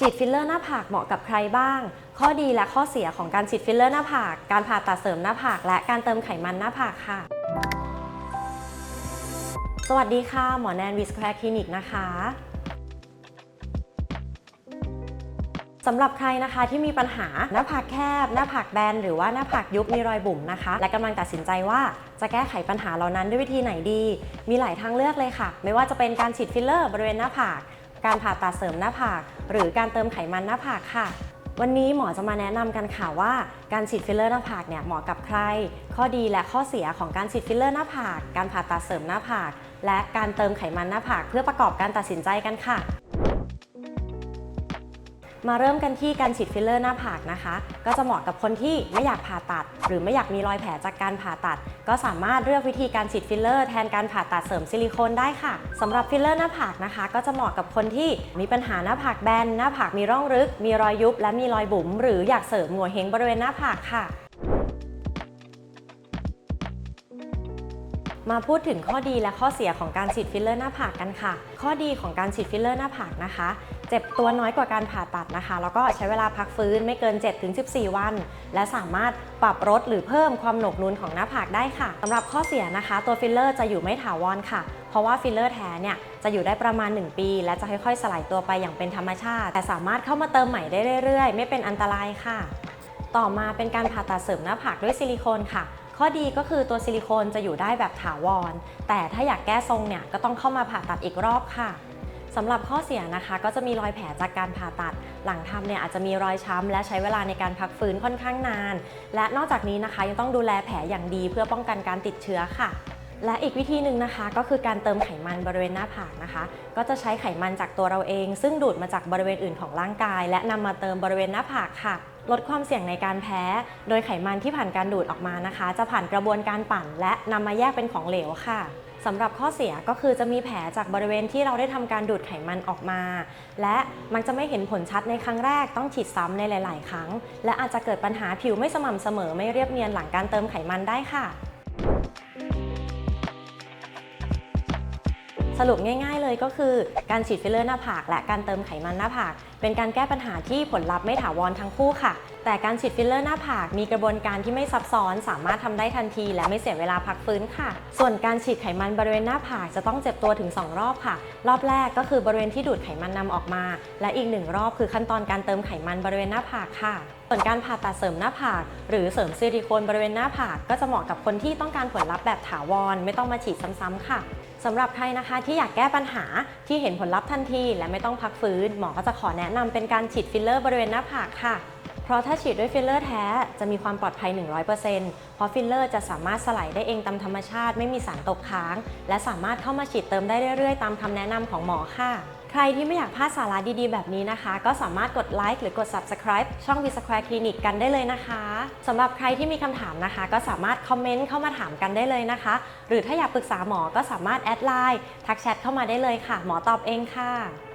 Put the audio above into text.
ฉีดฟิลเลอร์หน้าผากเหมาะกับใครบ้าง ข้อดีและข้อเสียของการฉีดฟิลเลอร์หน้าผาก การผ่าตัดเสริมหน้าผาก และการเติมไขมันหน้าผากค่ะ สวัสดีค่ะ หมอแนนวิสแควร์คลินิกนะคะสำหรับใครนะคะที่มีปัญหาหน้าผากแคบ หน้าผากแบนหรือว่าหน้าผากยุบมีรอยบุ๋มนะคะ และกำลังตัดสินใจว่าจะแก้ไขปัญหาเหล่านั้นด้วยวิธีไหนดี มีหลายทางเลือกเลยค่ะ ไม่ว่าจะเป็นการฉีดฟิลเลอร์บริเวณหน้าผาก การผ่าตัดเสริมหน้าผาก หรือการเติมไขมันหน้าผากค่ะ วันนี้หมอจะมาแนะนำกันค่ะว่าการฉีดฟิลเลอร์หน้าผากเนี่ยเหมาะกับใคร ข้อดีและข้อเสียของการฉีดฟิลเลอร์หน้าผาก การผ่าตัดเสริมหน้าผาก และการเติมไขมันหน้าผาก เพื่อประกอบการตัดสินใจกันค่ะ มาเริ่มกันที่การฉีดฟิลเลอร์หน้าผากนะคะ ก็จะเหมาะกับคนที่ไม่อยากผ่าตัด หรือไม่อยากมีรอยแผลจากการผ่าตัด ก็สามารถเลือกวิธีการฉีดฟิลเลอร์แทนการผ่าตัดเสริมซิลิโคนได้ค่ะสำหรับฟิลเลอร์หน้าผากนะคะ ก็จะเหมาะกับคนที่มีปัญหาหน้าผากแบน หน้าผากมีร่องลึก มีรอยยุบ และมีรอยบุ๋มหรืออยากเสริมหัวเฮงบริเวณหน้าผากค่ะ มาพูดถึงข้อดีและข้อเสียของการฉีดฟิลเลอร์หน้าผากกันค่ะ ข้อดีของการฉีดฟิลเลอร์หน้าผากนะคะ เจ็บตัวน้อยกว่าการผ่าตัดนะคะ แล้วก็ใช้เวลาพักฟื้นไม่เกิน 7-14 วัน และสามารถปรับลดหรือเพิ่มความหนกนูนของหน้าผากได้ค่ะสำหรับข้อเสียนะคะ ตัวฟิลเลอร์จะอยู่ไม่ถาวรค่ะ เพราะว่าฟิลเลอร์แท้เนี่ยจะอยู่ได้ประมาณ 1 ปี และจะค่อยๆ สลายตัวไปอย่างเป็นธรรมชาติ แต่สามารถเข้ามาเติมใหม่ได้เรื่อยๆ ไม่เป็นอันตรายค่ะ ต่อมาเป็นการผ่าตัดเสริมหน้าผากด้วยซิลิโคนค่ะ ข้อดีก็คือตัวซิลิโคนจะอยู่ได้แบบถาวร แต่ถ้าอยากแก้ทรงเนี่ยก็ต้องเข้ามาผ่าตัดอีกรอบค่ะสำหรับข้อเสียนะคะก็จะมีรอยแผลจากการผ่าตัด หลังทำเนี่ยอาจจะมีรอยช้ำและใช้เวลาในการพักฟื้นค่อนข้างนาน และนอกจากนี้นะคะยังต้องดูแลแผลอย่างดีเพื่อป้องกันการติดเชื้อค่ะ และอีกวิธีหนึ่งนะคะก็คือการเติมไขมันบริเวณหน้าผากนะคะ ก็จะใช้ไขมันจากตัวเราเอง ซึ่งดูดมาจากบริเวณอื่นของร่างกาย และนำมาเติมบริเวณหน้าผากค่ะ ลดความเสี่ยงในการแพ้ โดยไขมันที่ผ่านการดูดออกมานะคะ จะผ่านกระบวนการปั่น และนำมาแยกเป็นของเหลวค่ะสำหรับข้อเสียก็คือจะมีแผลจากบริเวณที่เราได้ทำการดูดไขมันออกมา และมักจะไม่เห็นผลชัดในครั้งแรกต้องฉีดซ้ำในหลาย ๆ ครั้ง และอาจจะเกิดปัญหาผิวไม่สม่ำเสมอไม่เรียบเนียนหลังการเติมไขมันได้ค่ะ สรุปง่าย ๆ เลยก็คือการฉีดฟิลเลอร์หน้าผาก และการเติมไขมันหน้าผาก เป็นการแก้ปัญหาที่ผลลัพธ์ไม่ถาวรทั้งคู่ค่ะ แต่การฉีดฟิลเลอร์หน้าผากมีกระบวนการที่ไม่ซับซ้อน สามารถทำได้ทันที และไม่เสียเวลาพักฟื้นค่ะ ส่วนการฉีดไขมันบริเวณหน้าผากจะต้องเจ็บตัวถึง 2 รอบค่ะ รอบแรกก็คือบริเวณที่ดูดไขมันนำออกมา และอีกหนึ่งรอบคือขั้นตอนการเติมไขมันบริเวณหน้าผากค่ะ ส่วนการผ่าตัดเสริมหน้าผาก หรือเสริมซิลิโคนบริเวณหน้าผาก ก็จะเหมาะกับคนที่ต้องการผลลัพธ์แบบถาวร ไม่ต้องมาฉีดซ้ำๆค่ะสำหรับใครนะคะที่อยากแก้ปัญหาที่เห็นผลลัพธ์ทันที และไม่ต้องพักฟื้น หมอก็จะขอแนะนำเป็นการฉีดฟิลเลอร์บริเวณหน้าผากค่ะเพราะถ้าฉีดด้วยฟิลเลอร์แท้จะมีความปลอดภัย 100%เพราะฟิลเลอร์จะสามารถสลายได้เองตามธรรมชาติไม่มีสารตกค้าง และสามารถเข้ามาฉีดเติมได้เรื่อยๆ ตามคำแนะนำของหมอค่ะ ใครที่ไม่อยากพลาดสาระดีๆ แบบนี้นะคะ ก็สามารถกดไลค์หรือกด subscribe ช่อง V Square Clinic กันได้เลยนะคะสำหรับใครที่มีคำถามนะคะ ก็สามารถคอมเมนต์เข้ามาถามกันได้เลยนะคะ หรือถ้าอยากปรึกษาหมอก็สามารถแอดไลน์ทักแชทเข้ามาได้เลยค่ะ หมอตอบเองค่ะ